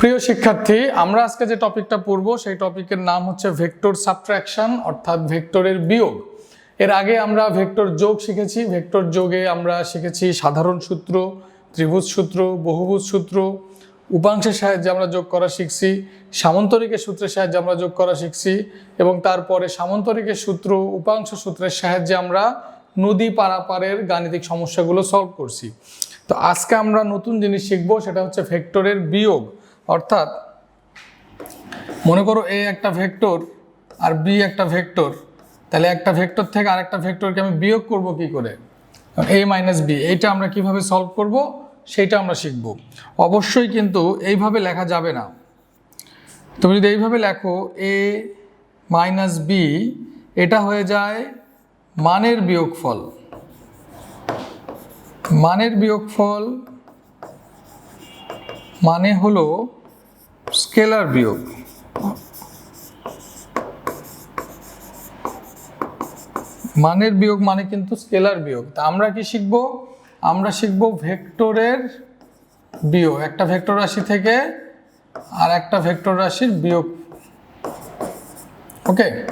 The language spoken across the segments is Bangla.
প্রিয় শিক্ষার্থী, আমরা আজকে যে টপিকটা পড়ব, সেই টপিকের নাম হচ্ছে ভেক্টর সাবট্রাকশন, অর্থাৎ ভেক্টরের বিয়োগ। এর আগে আমরা ভেক্টর যোগ শিখেছি। ভেক্টর যোগে আমরা শিখেছি সাধারণ সূত্র, ত্রিভুজ সূত্র, বহুভুজ সূত্র, উপাংশের সাহায্যে আমরা যোগ করা শিখছি, সামন্তরিকের সূত্রের সাহায্যে আমরা যোগ করা শিখছি, এবং তারপরে সামন্তরিকের সূত্র, উপাংশ সূত্রের সাহায্যে আমরা নদী পারাপারের গাণিতিক সমস্যাগুলো সলভ করছি। তো আজকে আমরা নতুন জিনিস শিখব, সেটা হচ্ছে ভেক্টরের বিয়োগ। অর্থাৎ মনে করো এ একটা ভেক্টর আর বি একটা ভেক্টর, তাহলে একটা ভেক্টর থেকে আরেকটা ভেক্টরকে আমি বিয়োগ করব কি করে? এ মাইনাস বি এইটা আমরা কীভাবে সলভ করব? সেইটা আমরা শিখব। অবশ্যই কিন্তু এইভাবে লেখা যাবে না। তুমি যদি এইভাবে লেখো এ মাইনাস বি এটা হয়ে যায় মানের বিয়োগফল। মানের বিয়োগফল মানে হলো স্কেলার বিয়োগ। মানের বিয়োগ মানে কিন্তু স্কেলার বিয়োগ। তা আমরা কি শিখব? আমরা শিখব ভেক্টরের বিয়োগ। একটা ভেক্টর রাশি থেকে আর একটা ভেক্টর রাশির বিয়োগ। ওকে?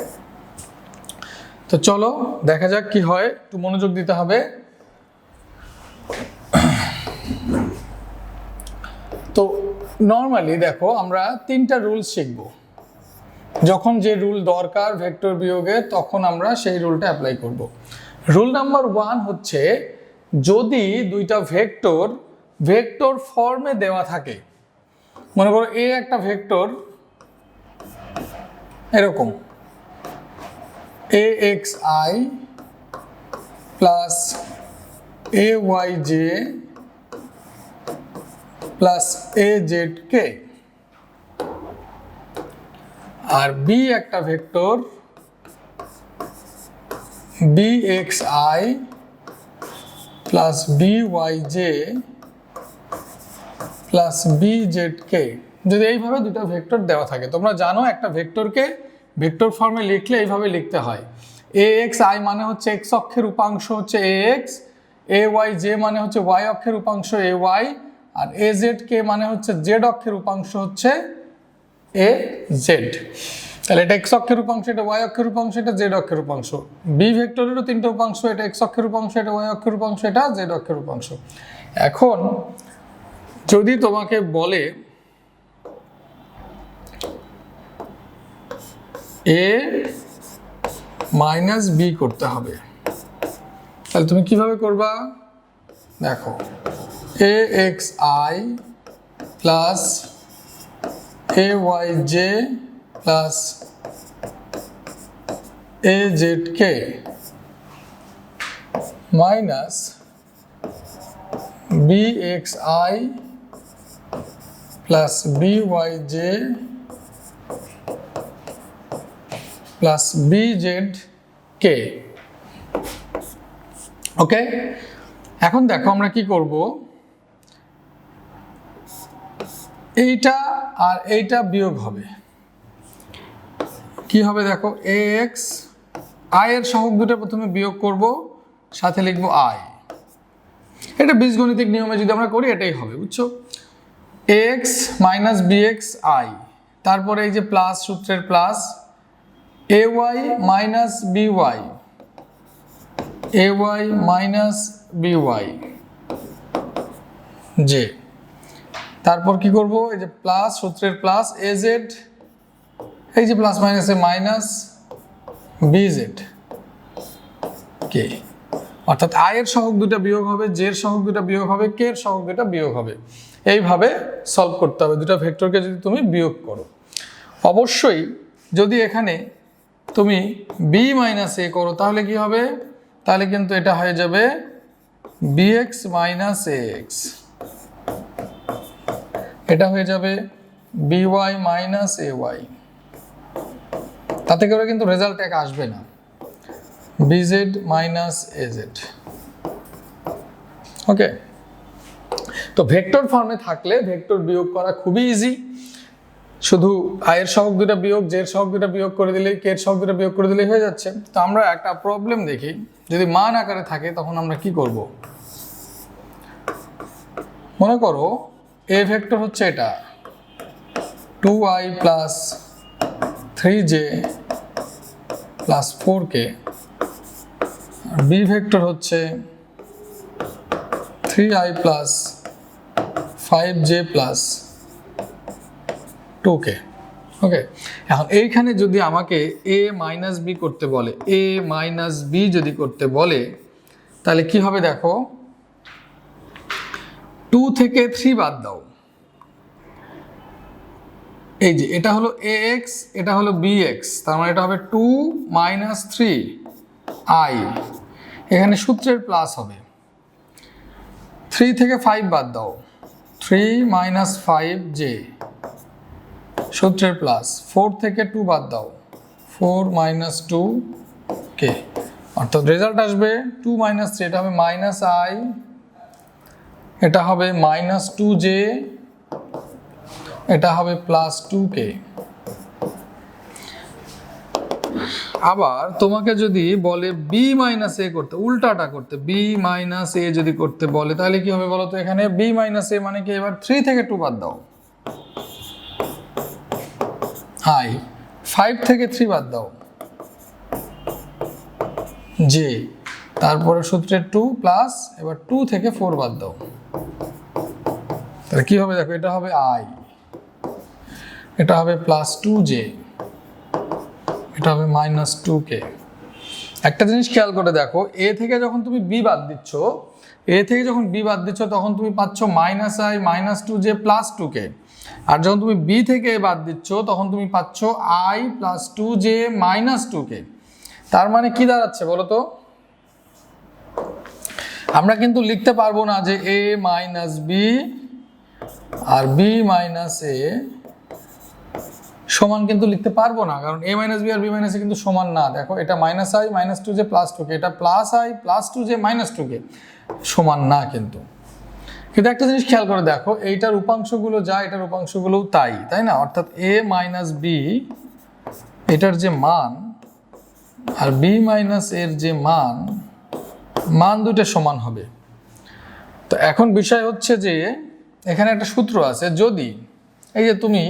তো চলো, দেখা যাক কি হয়। একটু মনোযোগ দিতে হবে। তো নর্মালি দেখো, আমরা তিনটা রুলস শিখব। যখন যে রুল দরকার ভেক্টর বিয়োগে, তখন আমরা সেই রুলটা অ্যাপ্লাই করব। রুল নাম্বার ওয়ান হচ্ছে, যদি দুইটা ভেক্টর ভেক্টর ফর্মে দেওয়া থাকে, মনে করো এ একটা ভেক্টর এরকম A x i plus A y j plus A z k R B একটা vector B x i plus B y j plus B z k যদি এইভাবে দুটো ভেক্টর দেওয়া থাকে, তোমরা জানো একটা ভেক্টরকে ভেক্টর ফর্মে লিখলে এইভাবে লিখতে হয়। এ এক্স আই মানে হচ্ছে এক্স অক্ষের উপাংশ হচ্ছে A x A y j মানে হচ্ছে ওয়াই অক্ষের উপাংশ A Y R A Z কে মানে হচ্ছে জেড অক্ষের উপাংশ হচ্ছে এ জেড তাহলে এটা এক্স অক্ষের উপাংশ, এটা ওয়াই অক্ষের উপাংশ, এটা জেড অক্ষের উপাংশ। বি ভেক্টরেরও তিনটে উপাংশ, এটা এক্স অক্ষের উপাংশ, এটা ওয়াই অক্ষের উপাংশ, এটা জেড অক্ষের উপাংশ। এখন যদি তোমাকে বলে এ মাইনাস বি করতে হবে, তাহলে তুমি কীভাবে করবা? দেখো। B x i plus B y j plus B z k okay এখন দেখো আমরা কি করব? এইটা আর এইটা বিয়োগ হবে। কি হবে দেখো? এ এক্সের সহগ দুটো প্রথমে বিয়োগ করব, সাথে লিখব আই এটা বীজগণিতিক নিয়মে যদি আমরা করি, এটাই হবে, বুঝছ? X minus B x i তারপরে এই যে প্লাস সূত্রের plus A y minus B y A y minus B y j তারপর কি করব? এই যে প্লাস সূত্রের প্লাস এ জেড এই যে প্লাস মাইনাসে মাইনাস বি জেড কে অর্থাৎ আয়ের সহগ দুটা বিয়োগ হবে জের সহগ দুটা বিয়োগ হবে কে এর সহগ দুটা বিয়োগ হবে। এইভাবে সলভ করতে হবে দুটা ভেক্টরকে যদি তুমি বিয়োগ করো। অবশ্যই যদি এখানে তুমি বি মাইনাস এ করো, তাহলে কি হবে? তাহলে কিন্তু এটা হয়ে যাবে বিএক্স মাইনাস এক্স এটা হয়ে যাবে বিওয়াই মাইনাস এ ওয়াই তাতে করে কিন্তু রেজাল্ট এক আসবে না। বিজেড মাইনাস এজেড ওকে তো ভেক্টর ফর্মে থাকলে ভেক্টর বিয়োগ করা খুবই ইজি শুধু আয়ের সহগ দুটা বিয়োগ জের সহগ দুটা বিয়োগ করে দিলেই কের সহগ দুটা বিয়োগ করে দিলেই হয়ে যাচ্ছে। তো আমরা একটা প্রবলেম দেখি। যদি মান আকারে থাকে, তখন আমরা কি করব? মনে করো এ ভেক্টর হচ্ছে এটা। Two i plus three j plus four k B vector হচ্ছে three i plus five j plus two k okay এখন এইখানে যদি আমাকে এ মাইনাস বি করতে বলে এ মাইনাস বি যদি করতে বলে, তাহলে কি হবে দেখো? টু থেকে থ্রি বাদ দাও। এই যে, এটা হলো এ এক্স এটা হলো বি এক্স তার মানে এটা হবে টু মাইনাস থ্রি আই। এখানে সূত্রের প্লাস হবে। থ্রি থেকে ফাইভ বাদ দাও। থ্রি মাইনাস ফাইভ জে সূত্রের প্লাস ফোর থেকে টু বাদ দাও। ফোর মাইনাস টু কে অর্থাৎ রেজাল্ট আসবে টু মাইনাস থ্রি এটা হবে মাইনাস আই এটা হবে মাইনাস টু জে এটা হবে প্লাস টু কে আবার তোমাকে যদি বলে বি মাইনাস এ করতে, উল্টাটা করতে বি মাইনাস এ যদি করতে বলে, তাহলে কি হবে বলো তো এখানে? বি মাইনাস এ মানে কি? এবার থ্রি থেকে টু বাদ দাও। হাই ফাইভ থেকে থ্রি বাদ দাও। জে তারপরে সূত্রের টু প্লাস এবার টু থেকে ফোর বাদ দাও। তাহলে কি হবে দেখো, এটা হবে আই এটা হবে প্লাস টু জে এটা হবে মাইনাস টু কে একটা জিনিস খেয়াল করে দেখো এ থেকে যখন তুমি বি বাদ দিচ্ছ এ থেকে যখন বি বাদ দিচ্ছ, তখন তুমি পাচ্ছ minus i minus two j plus two k আর যখন তুমি বি থেকে বাদ দিচ্ছ, তখন তুমি পাচ্ছ i plus two j minus two k তার মানে কি দাঁড়াচ্ছে বলো তো? আমরা কিন্তু লিখতে পারব না যে এ মাইনাস বি আর বি মাইনাস এ সমান কিন্তু লিখতে পারব না, কারণ এ মাইনাস বি আর বি মাইনাস এ কিন্তু সমান না। দেখো, এটা minus i minus two j plus two k, এটা plus i plus two j minus two k, সমান না কিন্তু। কিন্তু একটা জিনিস খেয়াল করে দেখো, এইটার উপাংশগুলো যা, এটার উপাংশগুলোও তাই তাই না? অর্থাৎ এ মাইনাস বি এটার যে মান, আর বি মাইনাস এর যে মান মান দুটো সমান হবে। তো এখন বিষয় হচ্ছে যে এখানে একটা সূত্র আছে, যদি, এই যে তুমি,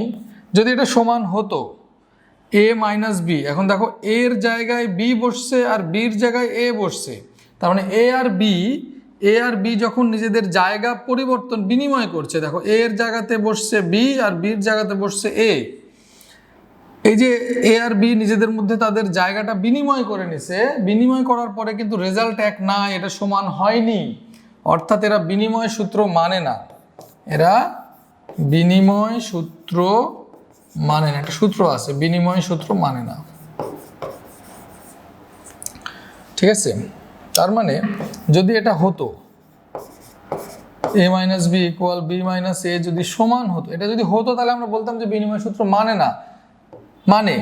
যদি এটা সমান হতো এ মাইনাস বি এখন দেখো এর জায়গায় বি বসছে আর বির জায়গায় এ বসছে, তার মানে এ আর বি এ আর বি যখন নিজেদের জায়গা পরিবর্তন বিনিময় করছে, দেখো এ এর জায়গাতে বসছে বি আর বির জায়গাতে বসছে এ এই যে এ আর বি নিজেদের মধ্যে তাদের জায়গাটা বিনিময় করে নিছে, বিনিময় করার পরে কিন্তু রেজাল্ট এক না এটা সমান হয়নি, অর্থাৎ এরা বিনিময় সূত্র মানে না। এরা বিনিময় সূত্র মানে না, একটা সূত্র আছে, বিনিময় সূত্র মানে না। ঠিক আছে? তার মানে যদি এটা হতো A minus B equal B minus A যদি সমান হতো, এটা যদি হতো তাহলে আমরা বলতাম যে বিনিময় সূত্র মানে না। মানে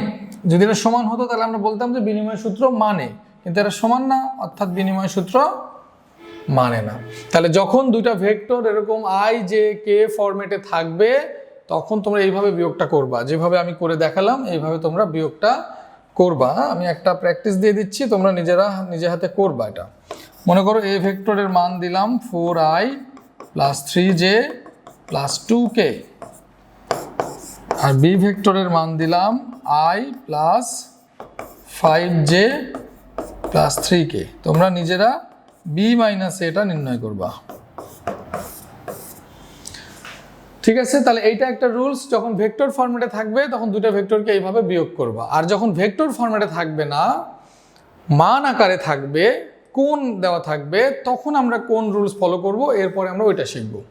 যদি এটা সমান হতো তাহলে আমরা বলতাম যে বিনিময় সূত্র মানে কিন্তু এটা সমান না, অর্থাৎ বিনিময় সূত্র মানে না। তাহলে যখন দুইটা ভেক্টর এরকম আই জে কে ফরম্যাটে থাকবে, তখন তোমরা এইভাবে বিয়োগটা করবা। যেভাবে আমি করে দেখালাম, এইভাবে তোমরা বিয়োগটা করবা। আমি একটা প্র্যাকটিস দিয়ে দিচ্ছি, তোমরা নিজেরা, নিজে হাতে করবা এটা। মনে করো এ ভেক্টরের মান দিলাম four i plus three j plus two k R B ভেক্টরের মান দিলাম i plus five j plus three k তোমরা নিজেরা বি মাইনাস এটা নির্ণয় করবা। ঠিক আছে? তাহলে এইটা একটা রুলস যখন ভেক্টর ফর্মেটে থাকবে, তখন দুটো ভেক্টরকে এইভাবে বিয়োগ করবা। আর যখন ভেক্টর ফর্মেটে থাকবে না, মান আকারে থাকবে কোন দেওয়া থাকবে, তখন আমরা কোন রুলস ফলো করব, এরপরে আমরা ওইটা শিখব।